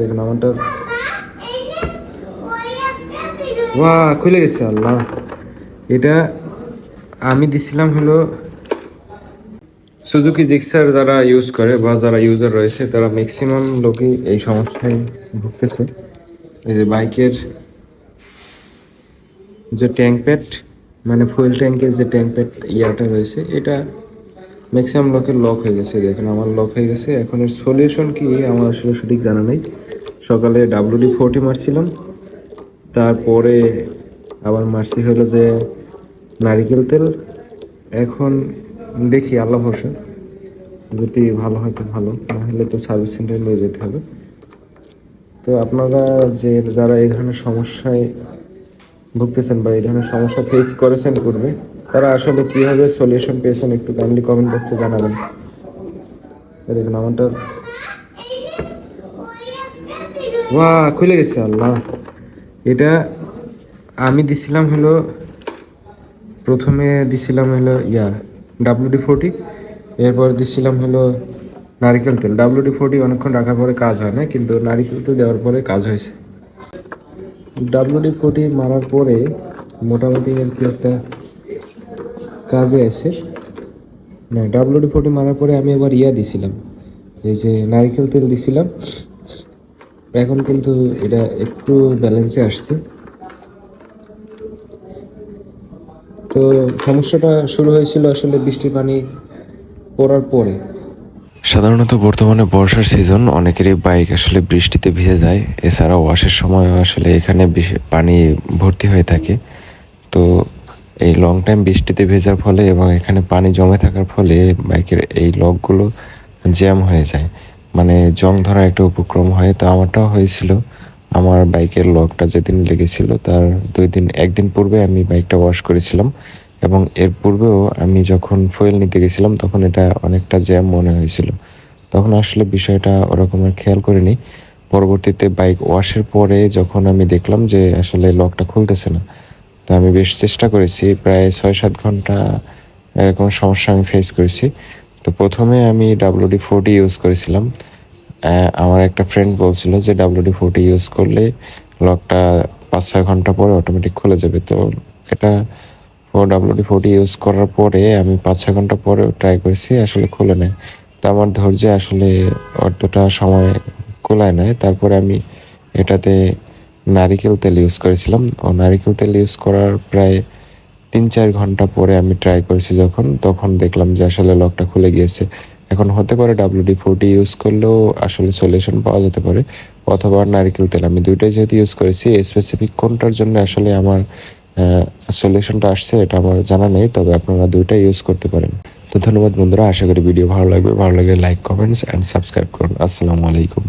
দেখুন ওয়া খুলে গেছে আল্লাহ। এটা আমি দিছিলাম হলো সুজুকি জিক্সার যারা ইউজ করে বা যারা ইউজার রয়েছে তারা ম্যাক্সিমাম লোকই এই সমস্যায় ভুগতেছে। এই যে বাইকের যে ট্যাঙ্ক প্যাড মানে ফুয়েল ট্যাঙ্কের যে ট্যাঙ্ক প্যাড ইয়াটা রয়েছে এটা ম্যাক্সিমাম লোকের লক হয়ে গেছে, দেখেন আমার লক হয়ে গেছে। এখন এর সলিউশন কি আমার আসলে সঠিক জানা নেই। সকালে ডাব্লিউডি ফোরটি মারছিলাম, তারপরে আবার মারছি হলো যে নারিকেল তেল। এখন দেখি, আল্লাহ ভরসা। যদি ভালো হয় তো ভালো, না হলে তো সার্ভিস সেন্টারে নিয়ে যেতে হবে। তো আপনারা যে, যারা এই ধরনের সমস্যায় ভুগতেছেন বা এই ধরনের সমস্যা ফেস করেছেন পূর্বে, তারা আসলে কীভাবে সলিউশন পেয়েছেন একটু কাইন্ডলি কমেন্ট বক্সে জানাবেন। দেখুন, আমারটা ওয়া, খুলে গেছে, আল্লাহ। এটা আমি দিছিলাম হলো, প্রথমে দিছিলাম হলো, ইয়া ডাব্লিউডি ফোরটি এরপর দিছিলাম হলো নারিকেল তেল। ডাব্লিউডি ফোরটি অনেকক্ষণ রাখার পরে কাজ হয় না, কিন্তু নারিকেল তেল দেওয়ার পরে কাজ হয়েছে। ডাব্লিউডি ফোরটি মারার পরে মোটামুটি আর কি একটা কাজে আছে না ডাব্লিউডি ফোরটি মারার পরে আমি আবার ইয়া দিছিলাম, এই যে নারিকেল তেল দিছিলাম। এখন কিন্তু এটা একটু ব্যালেন্সে আসছে। তো সমস্যাটা শুরু হয়েছিল আসলে বৃষ্টির পানি পড়ার পরে। সাধারণত বর্তমানে বর্ষার সিজন অনেকেরই বাইক আসলে বৃষ্টিতে ভিজে যায়। এছাড়া ওয়াশের সময় আসলে এখানে পানি ভর্তি হয়ে থাকে। তো এই লং টাইম বৃষ্টিতে ভেজার ফলে এবং এখানে পানি জমে থাকার ফলে বাইকের এই লকগুলো জ্যাম হয়ে যায়। মানে জং ধরার একটা উপক্রম হয়। তো আমারটাও হয়েছিল। আমার বাইকের লকটা যেদিন লেগেছিল, তার দুই দিন, একদিন পূর্বে আমি বাইকটা ওয়াশ করেছিলাম। এবং এর পূর্বেও আমি যখন ফুয়েল নিতে গেছিলাম, তখন এটা অনেকটা জ্যাম মনে হয়েছিল। তখন আসলে বিষয়টা ওরকম আর খেয়াল করিনি। পরবর্তীতে বাইক ওয়াশের পরে যখন আমি দেখলাম যে আসলে লকটা খুলতেছে না, তো আমি বেশ চেষ্টা করেছি। প্রায় ছয় সাত ঘণ্টা এরকম সমস্যা আমি ফেস করেছি। তো প্রথমে আমি ডাব্লিউডি ফোরটি ইউজ করেছিলাম। আমার একটা ফ্রেন্ড বলছিল যে ডাব্লিউডি ফোরটি ইউজ করলে লকটা পাঁচ ছয় ঘণ্টা পরে অটোমেটিক খুলে যাবে। তো এটা ডাব্লিউডি ফোরটি ইউজ করার পরে আমি পাঁচ ছয় ঘণ্টা পরে ট্রাই করেছি, আসলে খুলে নেয় তো আমার ধৈর্যে আসলে অতটা সময় কোলায় নেয় তারপরে আমি এটাতে নারিকেল তেল ইউজ করেছিলাম। ও নারিকেল তেল ইউজ করার প্রায় তিন চার ঘণ্টা পরে আমি ট্রাই করেছি যখন। তখন দেখলাম যে আসলে লকটা খুলে গিয়েছে। এখন হতে পারে ডাব্লিউডি ফোরটি ইউজ করলেও আসলে সলিউশন পাওয়া যেতে পারে। অথবা নারিকেল তেল আমি দুইটাই যেহেতু ইউজ করেছি স্পেসিফিক কোনটার জন্য আসলে আমার সলিউশনটা আসছে, এটা আমার জানা নেই, তবে আপনারা দুইটা ইউজ করতে পারেন। তো ধন্যবাদ বন্ধুরা, আশা করি ভিডিও ভালো লাগবে। ভালো লাগলে লাইক কমেন্টস অ্যান্ড সাবস্ক্রাইব করুন। আসসালামু আলাইকুম।